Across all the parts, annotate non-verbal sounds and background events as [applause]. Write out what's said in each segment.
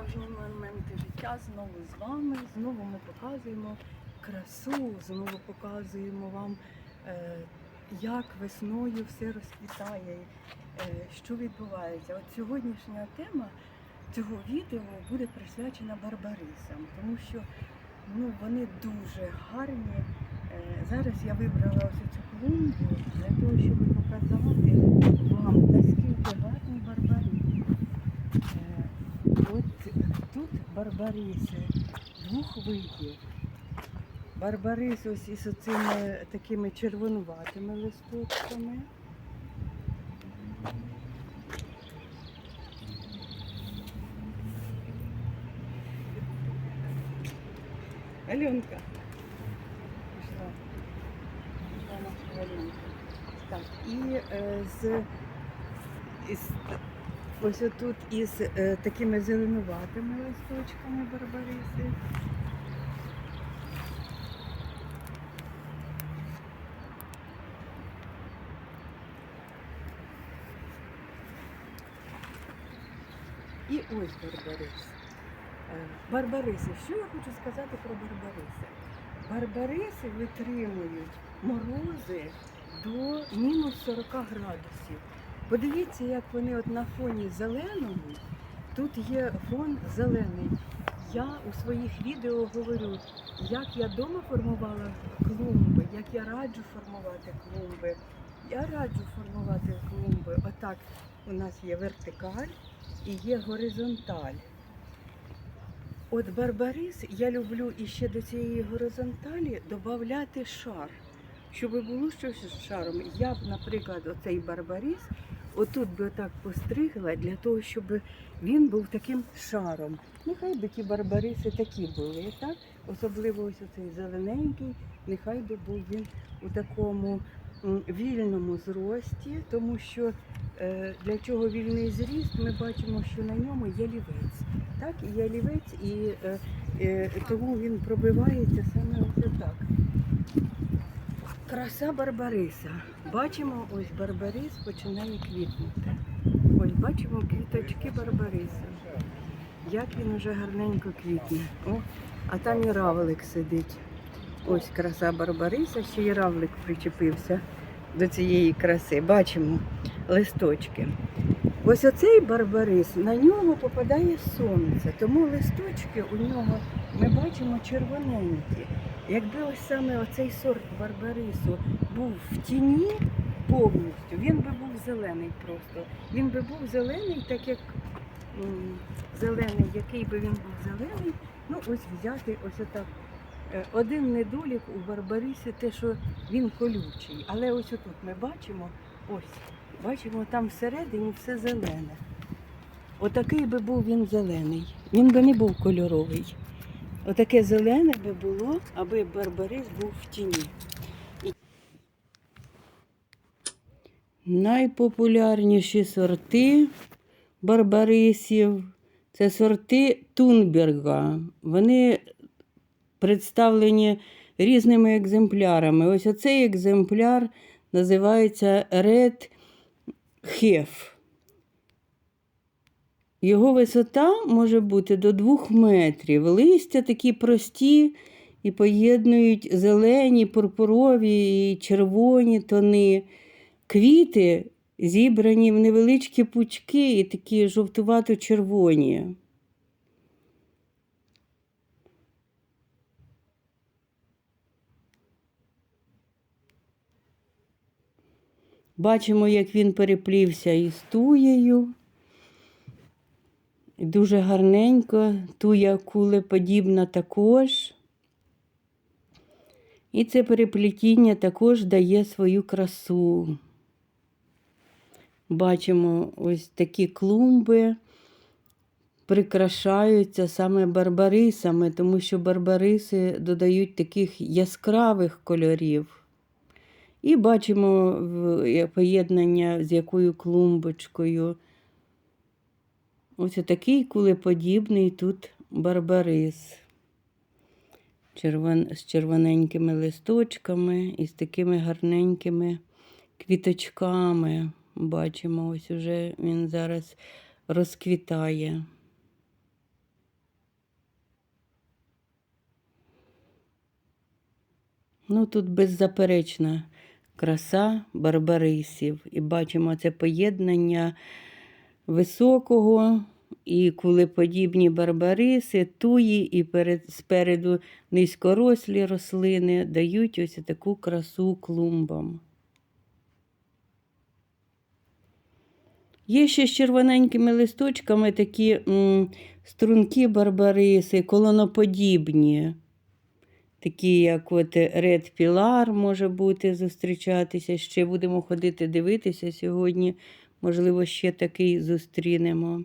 справжні моменти життя знову з вами. Знову ми показуємо красу, знову показуємо вам, е, як весною все розквітає, е, що відбувається. От сьогоднішня тема цього відео буде присвячена барбарисам, тому що ну, вони дуже гарні. Е, Зараз я вибрала ось цю клумбу для того, щоб показати вам, наскільки гарні барбариси. Е, От тут барбариси двох видів. Барбарис ось із цими такими червонуватими листочками. Аленка. Пішла. Так, і е, з із, ось тут із е, такими зеленуватими листочками барбариси. І ось барбарис. Е, Барбариси. Що я хочу сказати про барбариси? Барбариси витримують морози до мінус 40 градусів. Подивіться, як вони от на фоні зеленому, тут є фон зелений. Я у своїх відео говорю, як я вдома формувала клумби, як я раджу формувати клумби. Я раджу формувати клумби. Отак у нас є вертикаль і є горизонталь. От барбарис я люблю іще до цієї горизонталі додати шар. Щоб було щось з шаром. Я б, наприклад, оцей барбарис отут би отак постригла для того, щоб він був таким шаром. Нехай би ті барбариси такі були, так? Особливо ось оцей зелененький, нехай би був він у такому вільному зрості, тому що е, для чого вільний зріст, ми бачимо, що на ньому є лівець. Так, є лівець, і е, е, тому він пробивається саме ось так. Краса Барбариса. Бачимо, ось Барбарис починає квітнути. Ось бачимо квіточки Барбариса. Як він уже гарненько квітне. О, а там і равлик сидить. Ось краса Барбариса, ще й равлик причепився до цієї краси. Бачимо листочки. Ось оцей барбарис, на нього попадає сонце, тому листочки у нього ми бачимо червоненькі. Якби ось саме оцей сорт барбарису був в тіні повністю, він би був зелений просто. Він би був зелений, так як зелений, який би він був зелений, ну ось взяти ось отак. Е, Один недолік у барбарисі те, що він колючий. Але ось отут ми бачимо, ось, бачимо, там всередині все зелене. Отакий би був він зелений. Він би не був кольоровий. Отаке зелене би було, аби барбарис був в тіні. Найпопулярніші сорти барбарисів це сорти Тунберга. Вони представлені різними екземплярами. Ось оцей екземпляр називається Red Hef. Його висота може бути до 2 метрів. Листя такі прості і поєднують зелені, пурпурові і червоні тони. Квіти зібрані в невеличкі пучки і такі жовтувато-червоні. Бачимо, як він переплівся із туєю. Дуже гарненько, туя кулеподібна також. І це переплетіння також дає свою красу. Бачимо ось такі клумби прикрашаються саме барбарисами, тому що барбариси додають таких яскравих кольорів. І бачимо поєднання з якою клумбочкою. Ось такий кулеподібний тут барбарис Червон... з червоненькими листочками і з такими гарненькими квіточками. Бачимо, ось уже він зараз розквітає. Ну, тут беззаперечна краса барбарисів. І бачимо це поєднання високого і кулеподібні барбариси, туї і перед, спереду низькорослі рослини дають ось таку красу клумбам. Є ще з червоненькими листочками такі м, струнки барбариси, колоноподібні. Такі, як от Ред Пілар може бути зустрічатися. Ще будемо ходити дивитися сьогодні. Можливо, ще такий зустрінемо.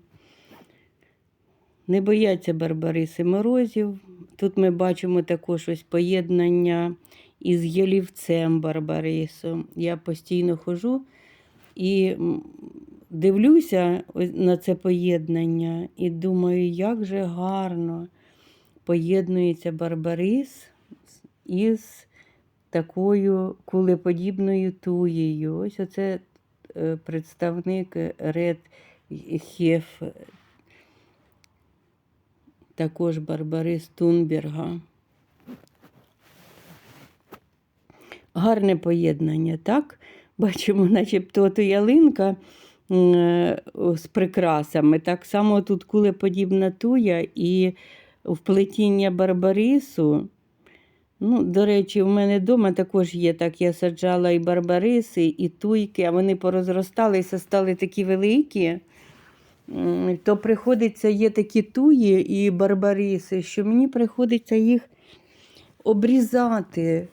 Не бояться барбариси морозів. Тут ми бачимо також ось поєднання із ялівцем барбарису. Я постійно ходжу і дивлюся на це поєднання і думаю, як же гарно поєднується барбарис із такою кулеподібною туєю. Ось оце представник Ред Хеф, також барбарис Тунберга. Гарне поєднання, так? Бачимо, начебто то ялинка з прикрасами. Так само тут кулеподібна туя і вплетіння барбарису. Ну, до речі, в мене вдома також є так. Я саджала і барбариси, і туйки, а вони порозросталися, стали такі великі. То приходиться, є такі туї і барбариси, що мені приходиться їх обрізати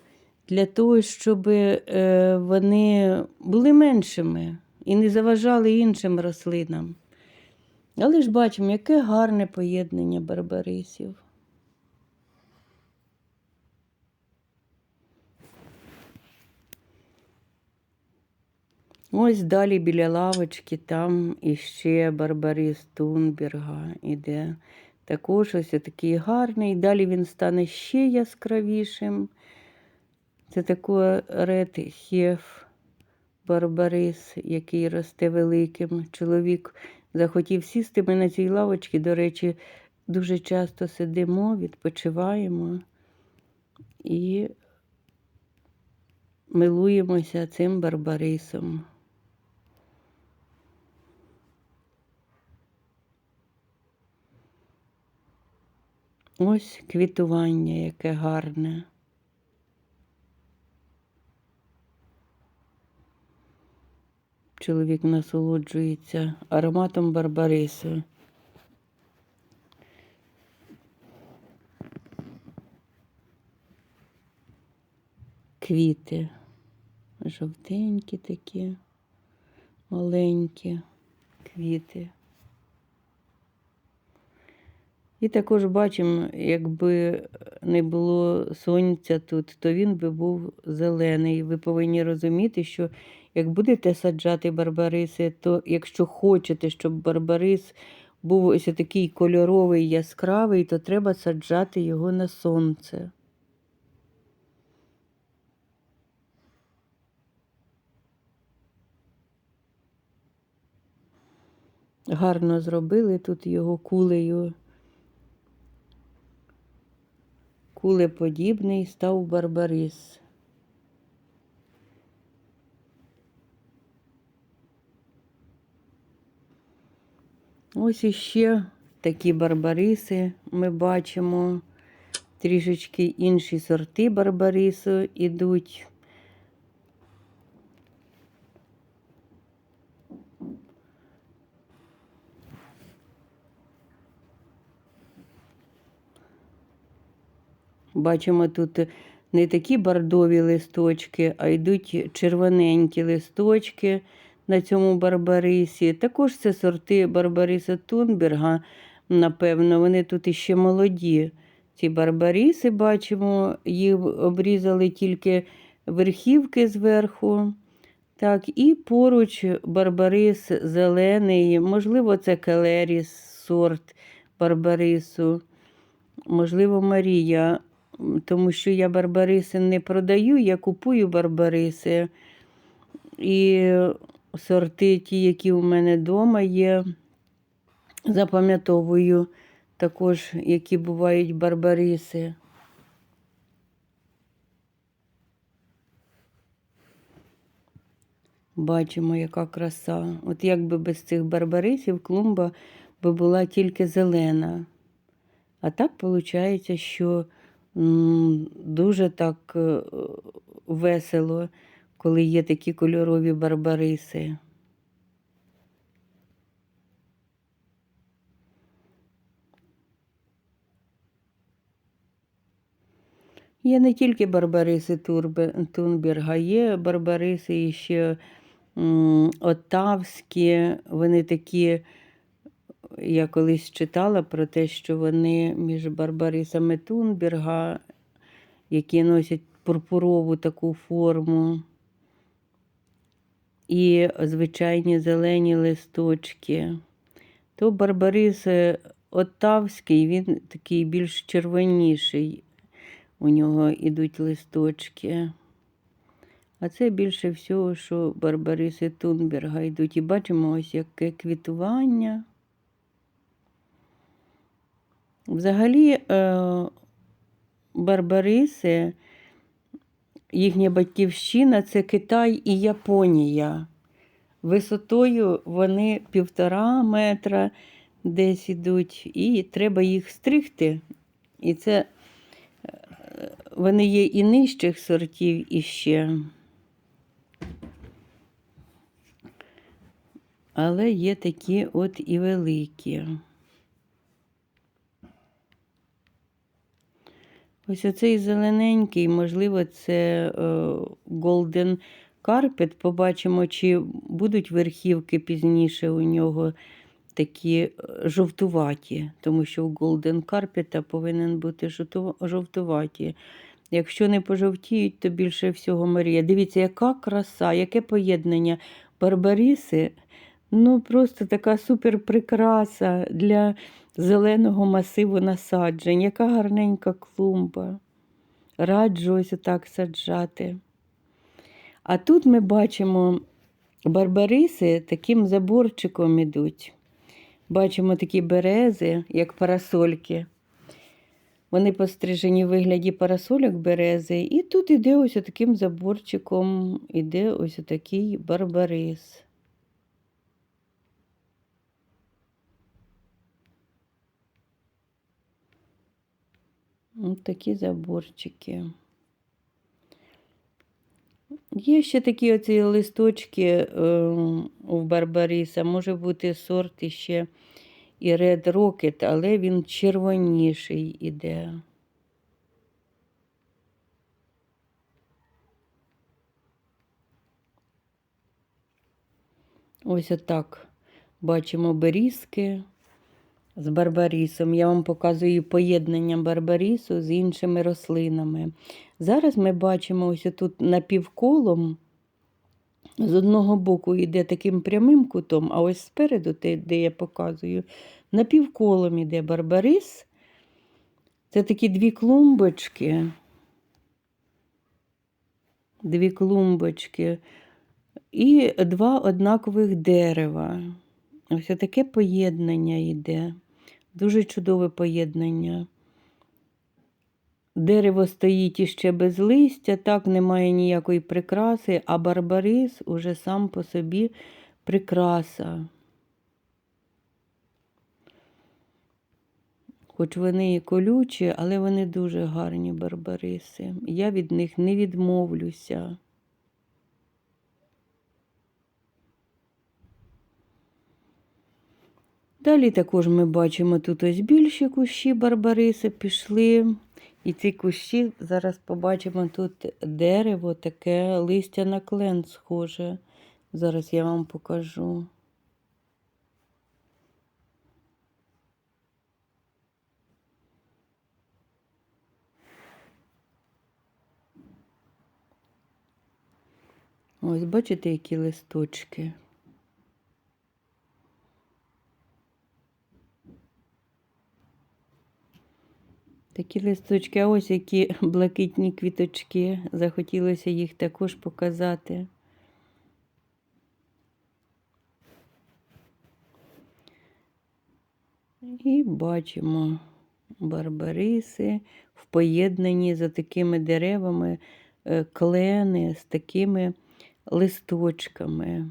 для того, щоб е, вони були меншими і не заважали іншим рослинам. Але ж бачимо, яке гарне поєднання барбарисів. Ось далі біля лавочки, там іще Барбарис Тунберга іде. Також ось такий гарний. Далі він стане ще яскравішим. Це такий ред хеф Барбарис, який росте великим. Чоловік захотів сісти. Ми на цій лавочці, до речі, дуже часто сидимо, відпочиваємо і милуємося цим барбарисом. Ось квітування, яке гарне. Чоловік насолоджується ароматом барбарису. Квіти жовтенькі такі, маленькі квіти. І також бачимо, якби не було сонця тут, то він би був зелений. Ви повинні розуміти, що як будете саджати барбариси, то якщо хочете, щоб барбарис був ось такий кольоровий, яскравий, то треба саджати його на сонце. Гарно зробили тут його кулею. Кулеподібний став барбарис. Ось іще такі барбариси ми бачимо. Трішечки інші сорти барбарису ідуть. Бачимо тут не такі бордові листочки, а йдуть червоненькі листочки на цьому барбарисі. Також це сорти Барбариса Тунберга, напевно, вони тут іще молоді. Ці барбариси бачимо, їх обрізали тільки верхівки зверху. Так, і поруч барбарис зелений, можливо, це келеріс, сорт барбарису, можливо, Марія, тому що я барбариси не продаю, я купую барбариси. І сорти, ті, які у мене вдома є, запам'ятовую також, які бувають барбариси. Бачимо, яка краса. От якби без цих барбарисів клумба би була тільки зелена. А так виходить, що дуже так е, весело, коли є такі кольорові барбариси. Є не тільки барбариси Тунберга, є барбариси ще отавські. Вони такі, я колись читала про те, що вони між барбарисами Тунберга, які носять пурпурову таку форму, і звичайні зелені листочки. То барбарис е, отавський, він такий більш червоніший. У нього йдуть листочки. А це більше всього, що барбариси Тунберга йдуть. І бачимо ось яке квітування. Взагалі, е, барбариси, їхня батьківщина це Китай і Японія. Висотою вони півтора метра десь ідуть, і треба їх стригти. І це е, вони є і нижчих сортів іще. Але є такі от і великі. Ось оцей зелененький, можливо, це е, Golden Carpet. Побачимо, чи будуть верхівки пізніше у нього такі е, жовтуваті, тому що у Golden Carpet повинен бути жовтуваті. Якщо не пожовтіють, то більше всього Марія. Дивіться, яка краса, яке поєднання барбаріси. Ну, просто така супер прикраса для зеленого масиву насаджень. Яка гарненька клумба. Раджу ось отак саджати. А тут ми бачимо барбариси таким заборчиком ідуть. Бачимо такі берези, як парасольки. Вони пострижені в вигляді парасольок берези. І тут іде ось таким заборчиком, іде ось такий барбарис. Ось такі заборчики. Є ще такі оці листочки е, у Барбаріса. Може бути сорт іще і Red Rocket, але він червоніший іде. Ось отак бачимо берізки з барбарісом. Я вам показую поєднання барбарісу з іншими рослинами. Зараз ми бачимо ось тут напівколом. З одного боку йде таким прямим кутом, а ось спереду, де я показую, напівколом йде барбарис. Це такі дві клумбочки. Дві клумбочки і два однакових дерева. Ось таке поєднання йде. Дуже чудове поєднання. Дерево стоїть іще без листя, так немає ніякої прикраси, а барбарис уже сам по собі прикраса. Хоч вони і колючі, але вони дуже гарні барбариси. Я від них не відмовлюся. Далі також ми бачимо тут ось більші кущі барбариси пішли. І ці кущі зараз побачимо тут дерево, таке листя на клен схоже. Зараз я вам покажу. Ось бачите, які листочки. Такі листочки, а ось які блакитні квіточки. Захотілося їх також показати. І бачимо барбариси в поєднанні за такими деревами, е, клени з такими листочками.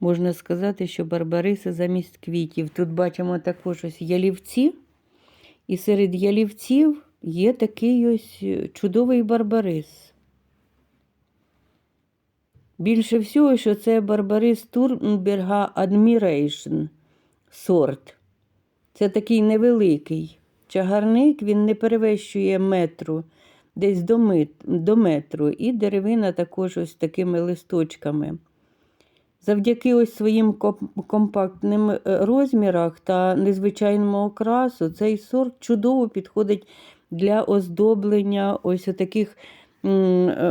Можна сказати, що барбариси замість квітів. Тут бачимо також ось ялівці, і серед ялівців є такий ось е, чудовий барбарис. Більше всього, що це барбарис Турнберга Admiration сорт. Це такий невеликий. Чагарник він не перевищує метру, десь до метру, і деревина також ось такими листочками. Завдяки ось своїм компактним е, розмірах та незвичайному окрасу цей сорт чудово підходить для оздоблення ось таких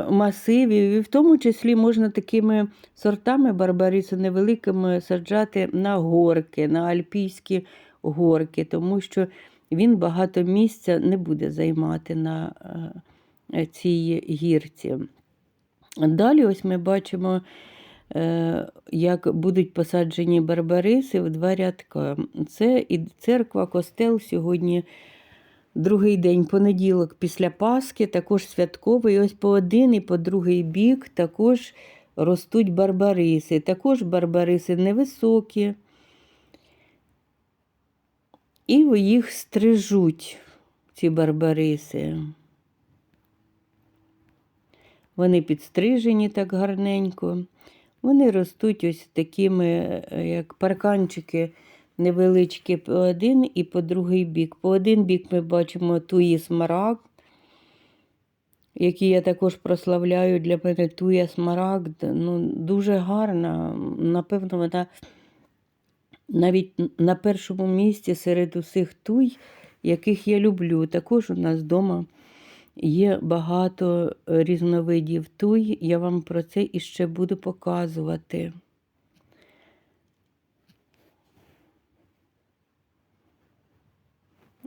масивів. І в тому числі можна такими сортами барбарису невеликими саджати на горки, на альпійські горки, тому що він багато місця не буде займати на е, цій гірці. Далі ось ми бачимо, е, як будуть посаджені барбариси в два рядка. Це і церква, костел сьогодні. Другий день, понеділок після Пасхи, також святковий. Ось по один і по другий бік також ростуть барбариси. Також барбариси невисокі. І їх стрижуть, ці барбариси. Вони підстрижені так гарненько. Вони ростуть ось такими, е, як парканчики невеличкі по один і по другий бік. По один бік ми бачимо туї смарагд, який я також прославляю для мене туя смарагд. Ну, дуже гарна. Напевно, вона навіть на першому місці серед усіх туй, яких я люблю. Також у нас вдома є багато різновидів туй. Я вам про це іще буду показувати.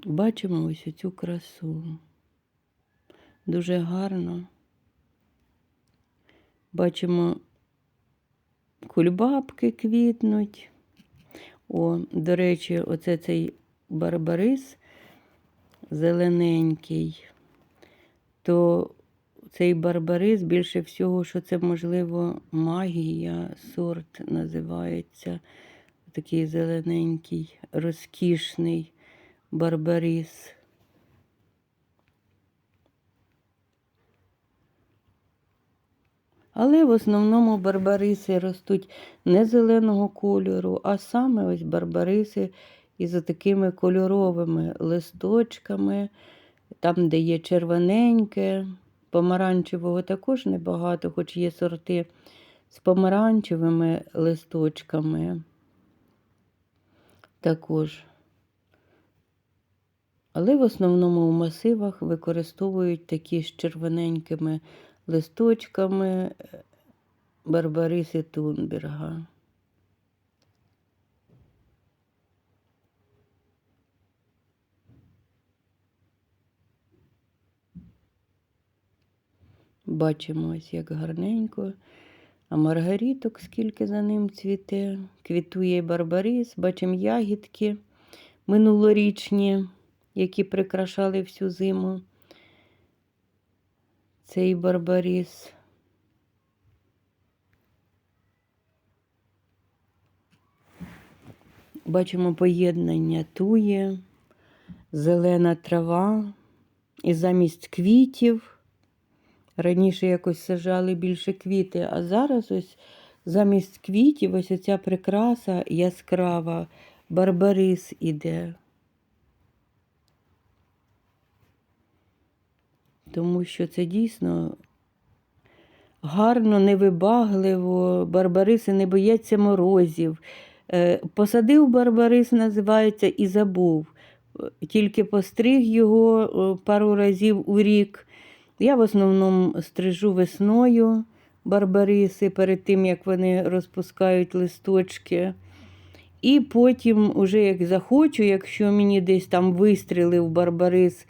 Бачимо ось цю красу. Дуже гарно. Бачимо, кульбабки квітнуть. О, до речі, оце цей барбарис зелененький, то цей барбарис більше всього, що це, можливо, магія, сорт називається. Такий зелененький, розкішний барбарис. Але в основному барбариси ростуть не зеленого кольору, а саме ось барбариси із такими кольоровими листочками, там, де є червоненьке, помаранчевого також небагато, хоч є сорти з помаранчевими листочками. Також. Але в основному у масивах використовують такі з червоненькими листочками е, Барбариси Тунберга. Бачимо ось як гарненько. А маргаріток, скільки за ним цвіте, квітує барбарис, бачимо ягідки минулорічні, які прикрашали всю зиму. Цей барбарис. Бачимо поєднання тує, зелена трава і замість квітів. Раніше якось сажали більше квіти, а зараз ось замість квітів ось оця прикраса яскрава, барбарис іде. Тому що це дійсно гарно, невибагливо, барбариси не бояться морозів. Е, Посадив барбарис, називається, і забув. Тільки постриг його е, пару разів у рік. Я в основному стрижу весною барбариси перед тим, як вони розпускають листочки. І потім, уже як захочу, якщо мені десь там вистрілив барбарис,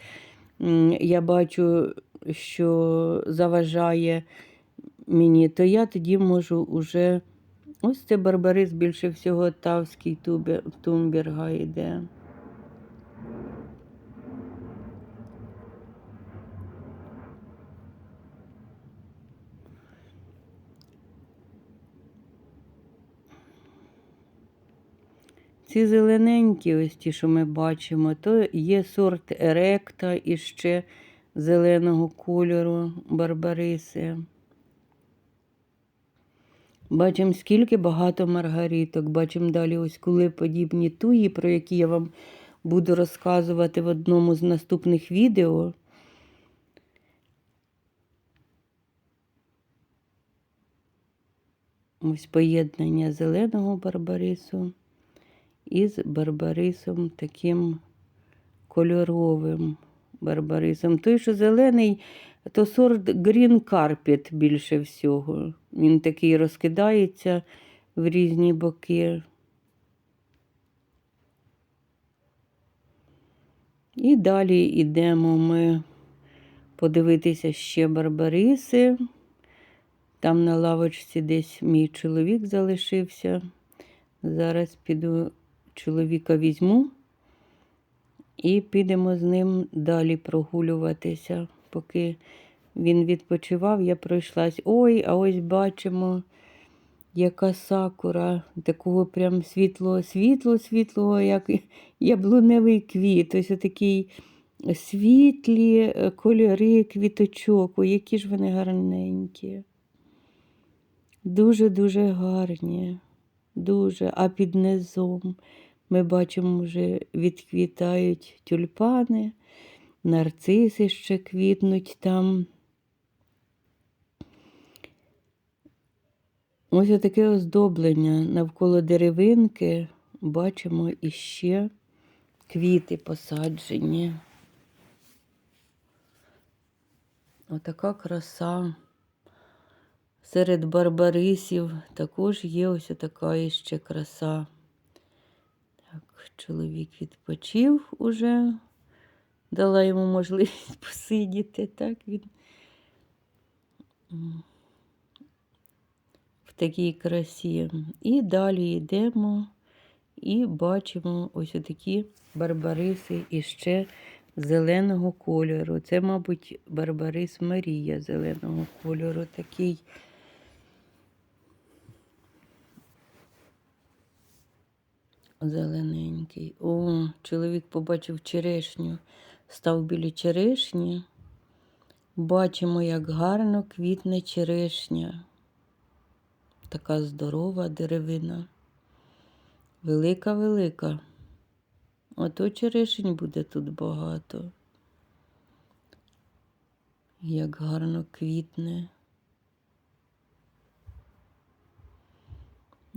я бачу, що заважає мені, то я тоді можу уже. Ось це барбарис більше всього Тавський Тумберга йде. Ці зелененькі, ось ті, що ми бачимо, то є сорт еректа іще зеленого кольору барбариси. Бачимо, скільки багато маргариток. Бачимо далі ось кулеподібні туї, про які я вам буду розказувати в одному з наступних відео. Ось поєднання зеленого барбарису із барбарисом таким кольоровим барбарисом. Той, що зелений, то сорт Green Carpet більше всього. Він такий розкидається в різні боки. І далі йдемо ми подивитися ще барбариси. Там на лавочці десь мій чоловік залишився. Зараз піду чоловіка візьму і підемо з ним далі прогулюватися. Поки він відпочивав, я пройшлась. Ой, а ось бачимо, яка сакура, такого прям світлого, світло, світлого, як [laughs] яблуневий квіт. Ось такий світлі е, кольори квіточок. Ой, які ж вони гарненькі. Дуже-дуже гарні. Дуже. А під низом ми бачимо, вже відквітають тюльпани, нарциси ще квітнуть там. Ось таке оздоблення навколо деревинки бачимо іще квіти посаджені. Отака краса. Серед барбарисів також є ось така іще краса. Так, чоловік відпочив уже, дала йому можливість [laughs] посидіти. Так він в такій красі. І далі йдемо і бачимо ось такі барбариси іще зеленого кольору. Це, мабуть, барбарис Марія зеленого кольору такий. Зелененький. О, чоловік побачив черешню, став біля черешні. Бачимо, як гарно квітне черешня. Така здорова деревина. Велика-велика. Ото черешень буде тут багато. Як гарно квітне.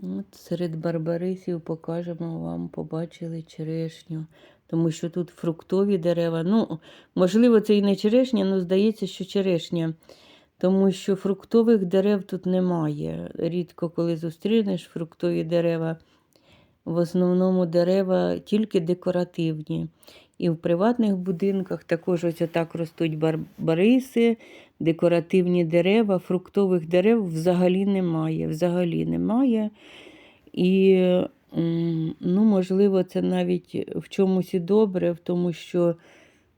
От серед барбарисів покажемо вам, побачили черешню, тому що тут фруктові дерева. Ну, можливо, це і не черешня, але здається, що черешня. Тому що фруктових дерев тут немає. Рідко коли зустрінеш фруктові дерева. В основному дерева тільки декоративні. І в приватних будинках також ось так ростуть барбариси, декоративні дерева, фруктових дерев взагалі немає. Взагалі немає. І, ну, можливо, це навіть в чомусь і добре, в тому, що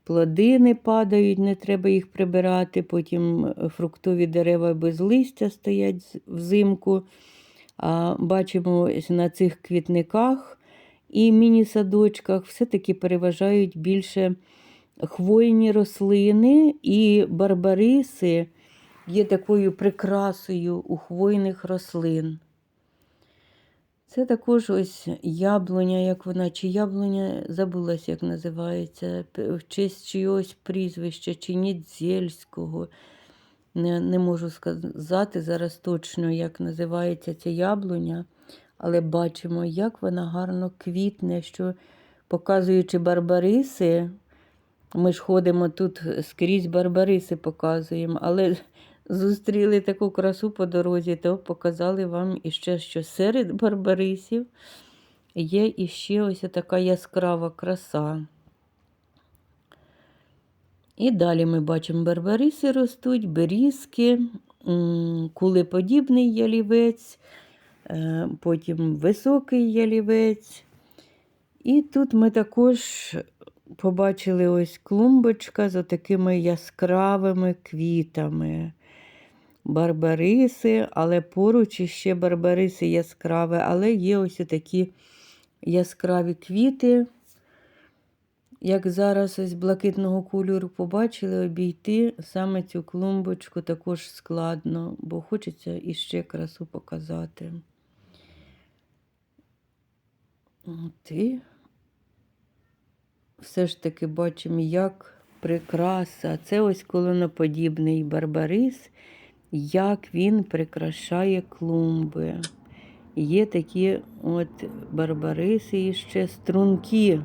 плоди не падають, не треба їх прибирати. Потім фруктові дерева без листя стоять взимку. А бачимо на цих квітниках і міні-садочках все-таки переважають більше хвойні рослини, і барбариси є такою прикрасою у хвойних рослин. Це також ось яблуня, як вона, чи яблуня забулась, як називається, в честь чогось прізвища, чи Нідзельського. Не, не можу сказати зараз точно, як називається ця яблуня, але бачимо, як вона гарно квітне, що показуючи барбариси, ми ж ходимо тут скрізь барбариси показуємо, але [laughs] зустріли таку красу по дорозі, то показали вам іще, що серед барбарисів є іще ось така яскрава краса. І далі ми бачимо барбариси ростуть, берізки, кулеподібний ялівець, е, потім високий ялівець. І тут ми також побачили ось клумбочка з такими яскравими квітами. Барбариси, але поруч іще барбариси яскраві, але є ось такі яскраві квіти. Як зараз ось блакитного кольору побачили, обійти саме цю клумбочку також складно, бо хочеться іще красу показати. От і все ж таки бачимо, як прикраса. Це ось колоноподібний барбарис, як він прикрашає клумби. Є такі от барбариси і ще струнки.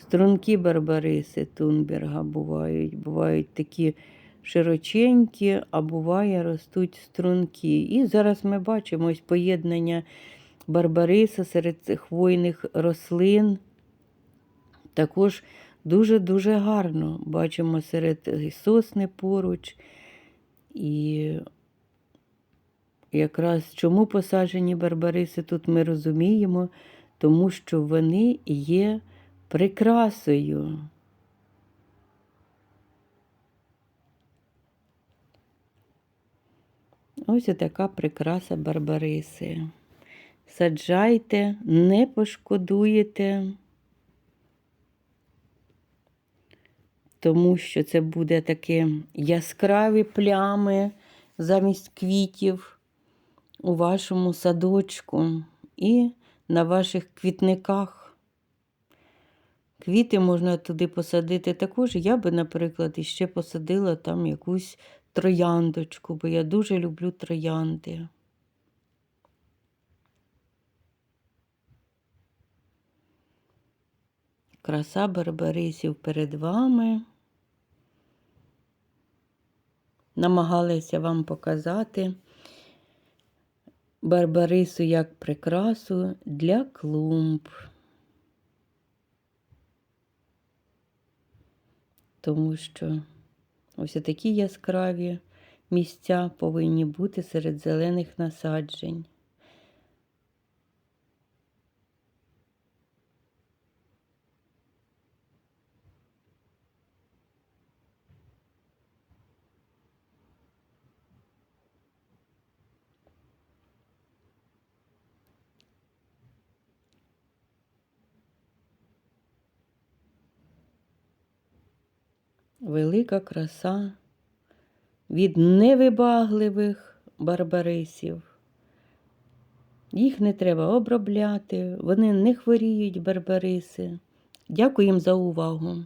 Струнки барбариси Тунберга бувають. Бувають такі широченькі, а буває ростуть струнки. І зараз ми бачимо ось поєднання барбариса серед цих хвойних рослин. Також дуже-дуже гарно бачимо серед сосни поруч. І якраз чому посаджені барбариси тут ми розуміємо, тому що вони є прикрасою. Ось така прикраса барбариси. Саджайте, не пошкодуєте, тому що це буде такі яскраві плями замість квітів у вашому садочку і на ваших квітниках. Квіти можна туди посадити також. Я би, наприклад, іще посадила там якусь трояндочку, бо я дуже люблю троянди. Краса барбарисів перед вами. Намагалися вам показати барбарису як прикрасу для клумб. Тому що ось такі яскраві місця повинні бути серед зелених насаджень. Велика краса від невибагливих барбарисів. Їх не треба обробляти, вони не хворіють барбариси. Дякую їм за увагу.